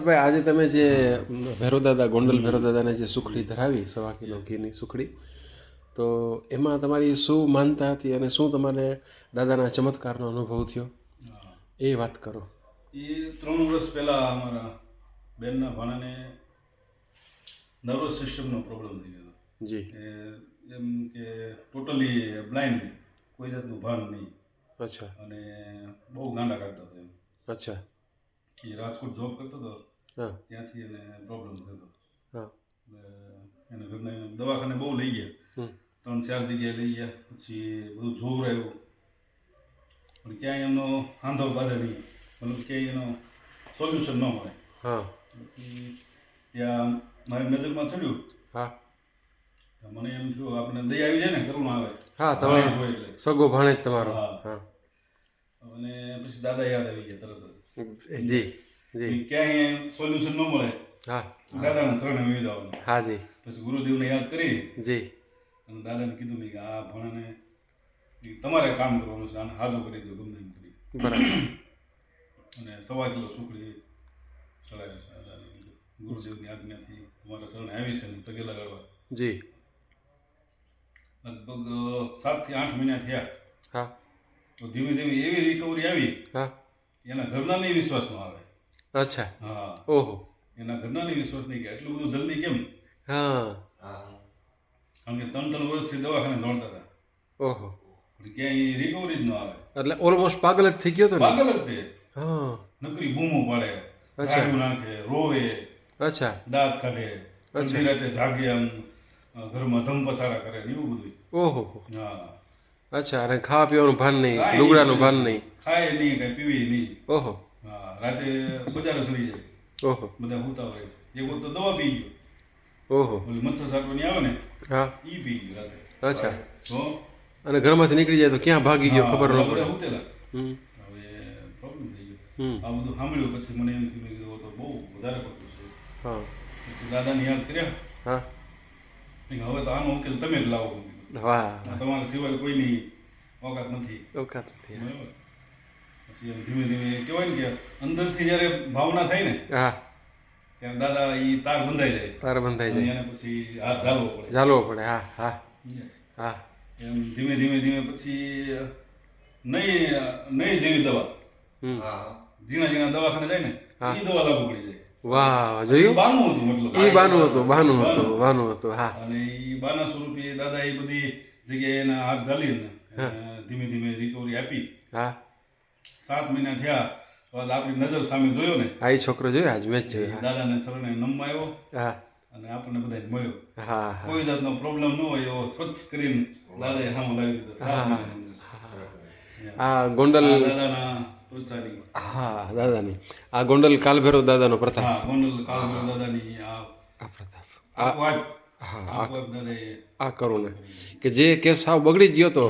ભાઈ આજે તમે જે ભેરોદાદા ગોંડલ ભેરોદાદાને જે સુખડી ધરાવી સવા કિલો ઘીની સુખડી તો એમાં તમારી શું માનતા હતી અને શું તમારે દાદાના ચમત્કારનો અનુભવ થયો? એ વાત કરો. એ ત્રણ વર્ષ પહેલાં અમારા બેનના ભાણાને નર્વસ સિસ્ટમનો પ્રોબ્લેમ થઈ ગયો જી. એમ કે ટોટલી બ્લાઇન્ડ કોઈ જાતનું ભાન નહીં. અચ્છા. અને બહુ ગાંડા કાઢતા હતા એમ. અચ્છા. એ રાજકોટ જોબ કરતો હતો. ત્યાંથી એને પ્રોબ્લેમ થયો. એને ઘરને દવાખાને બહુ લઈ ગયા. ત્રણ ચાર જગ્યાએ લઈ ગયા. પછી બધું જોવરાયું પણ ક્યાંય એમનો આંધો પાડે નહીં. મતલબ ક્યાંય એનો સોલ્યુશન ન મળે. હા. પછી ત્યાં મારી નજરમાં ચડ્યું. હા. મને એમ થયું આપણે દયા આવી જાય ને કરુણા આવે. હા તમારો સગો ભાણે તમારો. હા. અને પછી દાદા યાદ આવી ગયા તરત જ. જી. ક્યાંય સોલ્યુશન ન મળે હા. દાદાના શરણે વહી જવાનું હા જી. પછી ગુરુદેવને યાદ કરી જી. અને દાદાને કીધું મેં કે આ ભણને તમારે કામ કરવાનું છે આને હાજર કરી દો ગમે એમ કરી. બરાબર. અને સવા કિલો સુખડી ચડાવે છે ગુરુદેવની આજ્ઞાથી તમારા શરણે આવી છે પગે લગાડવા જી. લગભગ સાતથી આઠ મહિના થયા. હા. તો ધીમે ધીમે એવી રિકવરી આવી હા. એના ઘરના વિશ્વાસ વિશ્વાસમાં આવે. અચ્છા. હા. ઓહો. એના ઘરનાને વિશ્વાસ નહીં કે એટલું બધું જલ્દી કેમ? હા. કારણ કે ત્રણ ત્રણ વર્ષથી દવાખાને દોડતા હતા. ઓહો. ક્યાંય રિકવરી જ ન આવે. એટલે ઓલમોસ્ટ પાગલ જ થઈ ગયો હતો ને? પાગલ જ તે. હા. નકરી બૂમો પાડે. અચ્છા. નાખે રોવે. અચ્છા. દાંત કાઢે. અચ્છા. રાતે જાગે આમ ઘરમાં ધમ પછાડા કરે ને એવું બધું. ઓહો. હા. અચ્છા અને ખાવા પીવાનું ભાન નહીં લુગડાનું ભાન નહીં. ખાય નહીં કઈ પીવી નહીં. ઓહો. રાતે બજારે સડી જાય. ઓહો. બધા હોતા હોય. એક વખત દવા પી ગયો. ઓહો. ઓલી મચ્છર સાટવાની આવે ને હા. ઈ પી ગયો રાતે. અચ્છા. તો અને ઘરમાંથી નીકળી જાય તો ક્યાં ભાગી ગયો ખબર ન પડે. હોતેલા. હવે પ્રોબ્લેમ થઈ ગયો. હમ. આ બધું સાંભળ્યું પછી મને એમ થયું મેં કીધું તો બહુ વધારે પડતું છે. હા. પછી દાદાની યાદ કર્યા. હા. હવે તો આનો ઉકેલ તમે જ લાવો. વાહ. તમારા સિવાય કોઈની ઓકાત નથી. ઓકાત નથી. બરાબર. પછી એમ ધીમે ધીમે કહેવાય ને કે અંદરથી જ્યારે ભાવના થાય ને હા. ત્યારે દાદા એ તાર બંધાઈ જાય. તાર બંધાઈ જાય. એને પછી હાથ ઝાલવો પડે. ઝાલવો પડે હા હા. હા. એમ ધીમે ધીમે ધીમે પછી નહીં નહીં જેવી દવા. હા. ઝીણા ઝીણા દવાખાને જાય ને હા. એ દવા લાગુ પડી જાય. વાહ જોયું? બાનું હતું મતલબ. એ બાનું હતું બાનું હતું બાનું હતું હા. અને એ બાના સ્વરૂપે દાદા એ બધી જગ્યાએ એના હાથ ઝાલીને ધીમે ધીમે રિકવરી આપી. હા. સાત મહિના થયા તો આપણી નજર સામે જોયો ને. આ છોકરો જોયો આજ મેચ જોયો દાદાને શરણે નમવા આવ્યો. હા. અને આપણને બધાને મળ્યો. હા કોઈ જાતનો પ્રોબ્લેમ ન હોય એવો સ્વચ્છ કરીને દાદાએ સામે લાવી દીધો. આ ગોંડલ આ દાદાના હા દાદાની. આ ગોંડલ કાલભૈરવ દાદાનો પ્રથા હા ગોંડલ કાળભૈરવ દાદાની આ આ પ્રતાપ. આપવાપ હા આ કરું ને કે જે કેસ સાવ બગડી જ ગયો તો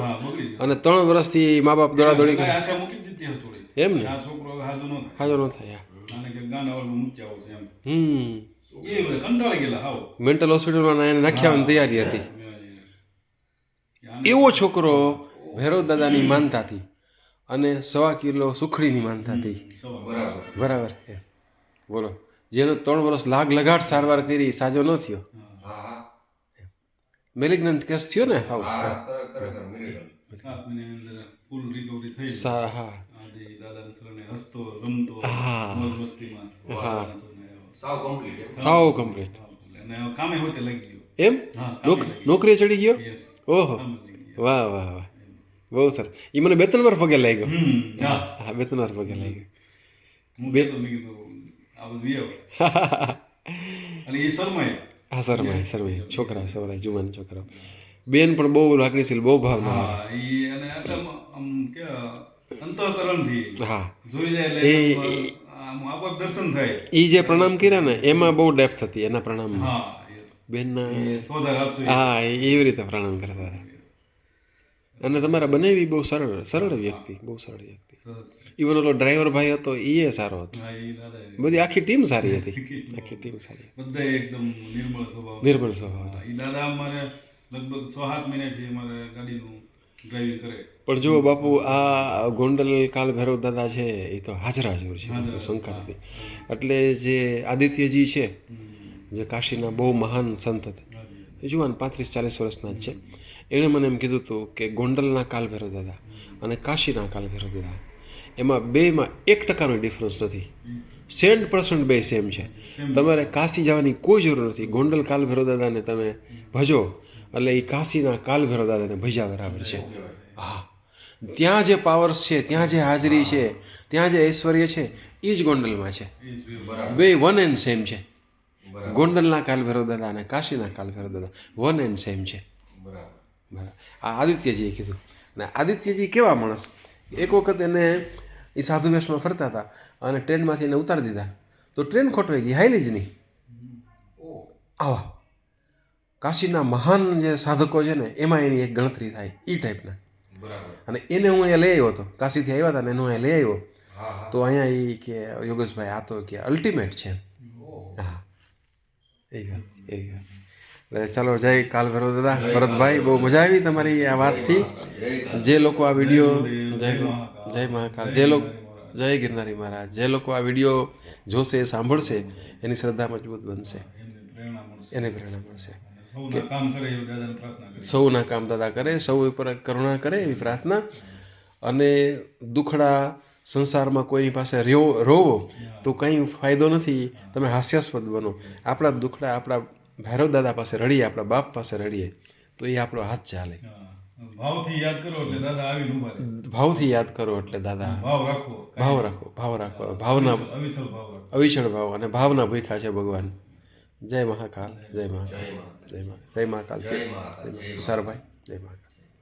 અને ત્રણ વર્ષથી મા બાપ દોડા દોડી કાંઈ આશા મૂકી દીધી હતી થોડી. એમ ને? હાજર ન થાય. હાજર ન થાય આને કે ગાંડા વાળું મૂક્યા છે એમ. હમ. એ બધા કંટાળી ગયેલા હાવ. મેન્ટલ હોસ્પિટલમાં એને નાખ્યા તૈયારી હતી. એવો છોકરો ભૈરવ દાદાની માનતા હતી અને સવા કિલો સુખડીની માનતા હતી. બરાબર. બરાબર બોલો. જેનો ત્રણ વર્ષ લાગ લગાડ સારવાર કરી સાજો ન થયો. મેલિગ્નન્ટ કેસ થયો ને હાવ સાત મહિનાની અંદર ફૂલ રિકવરી થઈ સા હા. સાવ કમ્પ્લીટ સાવ કમ્પ્લીટ અને હવે કામે હોતે લાગી ગયો. એમ? હા નોક- નોકરીએ ચડી ગયો? ઓહો. વાહ વાહ વાહ. બહુ સર એ મને બે ત્રણ વાર પગે લાગ્યો. હા બે ત્રણ વાર પગે લાગ્યો હું હા શર્માય શરમાય છોકરા શરમાય જુવાન છોકરા બેન પણ બહુ લાગણીશીલ બહુ ભાવના હા ઈ અને આમ કે અંતઃકરણથી હા. જોઈ જાય એ- એટલે દર્શન થાય. એ જે પ્રણામ કર્યા ને એમાં બહુ ડેપ્થ હતી એના પ્રણામમાં. બેનના હા એવી રીતે પ્રણામ કરતા હતા. અને તમારા બનેવી બહુ સરળ સરળ વ્યક્તિ બહુ સરળ વ્યક્તિ. ઇવન ઓલો ડ્રાઈવર ભાઈ હતો એ સારો હતો. બધી આખી ટીમ સારી હતી. આખી ટીમ સારી બધા એકદમ નિર્મળ સ્વભાવ નિર્મળ સ્વભાવ દાદા અમારે લગભગ છ સાત મહિનાથી અમારે ગાડીનું ડ્રાઇવિંગ કરે. પણ જુઓ બાપુ આ ગોંડલ કાલ ભૈરવ દાદા છે એ તો હાજરા જોર છે હાજરા, શંકા નથી એટલે જે આદિત્યજી છે જે કાશીના બહુ મહાન સંત હતા. જુવાન પાંત્રીસ ચાલીસ વર્ષના જ છે. એણે મને એમ કીધું હતું કે ગોંડલના કાલ ભૈરવ દાદા અને કાશીના કાલ ભૈરવ દાદા. એમાં બેમાં એક ટકાનો ડિફરન્સ નથી. સેન્ટ પર્સન્ટ બે સેમ છે. તમારે કાશી જવાની કોઈ જરૂર નથી. ગોંડલ કાલ ભૈરવ દાદાને તમે ભજો. એટલે એ કાશીના કાલ ભૈરવ દાદાને ભજ્યા બરાબર છે. હા. ત્યાં જે પાવર્સ છે ત્યાં જે હાજરી છે ત્યાં જે ઐશ્વર્ય છે એ જ ગોંડલમાં છે. બે વન એન્ડ સેમ છે. ગોંડલના કાલ ભૈરવ દાદા અને કાશીના કાલ ભૈરવ દાદા વન એન્ડ સેમ છે. બરાબર. આ આદિત્યજીએ કીધું. અને આદિત્યજી કેવા માણસ? એક વખત એને એ સાધુ વેશમાં ફરતા હતા અને ટ્રેનમાંથી એને ઉતારી દીધા. તો ટ્રેન ખોટવાઈ ગઈ હાઈલી જ નહીં. આવા. કાશીના મહાન જે સાધકો છે ને એમાં એની એક ગણતરી થાય એ ટાઈપના. અને એને હું અહીંયા લઈ આવ્યો હતો. કાશીથી આવ્યા હતા ને એને હું અહીંયા લઈ આવ્યો. તો અહીંયા એ કે યોગેશભાઈ આ તો કે અલ્ટિમેટ છે. હા. એ વાત એ વાત. ચાલો જય કાલ ભૈરવ દાદા. ભરતભાઈ બહુ મજા આવી તમારી આ વાતથી. જે લોકો આ વીડિયો જય જય મહાકાલ. જે લોકો જય ગિરનારી મહારાજ. જે લોકો આ વીડિયો જોશે સાંભળશે એની શ્રદ્ધા મજબૂત બનશે. એને પ્રેરણા મળશે. સૌના કામ દાદા કરે સૌ ઉપર કરુણા કરે એવી પ્રાર્થના. અને દુખડા સંસારમાં કોઈની પાસે રહ્યો રોવો તો કંઈ ફાયદો નથી. તમે હાસ્યાસ્પદ બનો. આપણા દુખડા આપણા ભૈરવ દાદા પાસે રડીએ આપણા બાપ પાસે રડીએ તો એ આપણો હાથ ચાલે. ભાવથી યાદ કરો એટલે દાદા આવી ઊભા ભાવથી યાદ કરો એટલે દાદા. ભાવ રાખો ભાવ રાખો ભાવ રાખો ભાવના અવિચલ ભાવ અવિચળ ભાવ અને ભાવના ભૂખ્યા છે ભગવાન. જય મહાકાલ જય મહાકાલ જય મહાકાલ. જય મહાકાલ જય મહાકાલ. તુષારભાઈ જય મહાકાલ.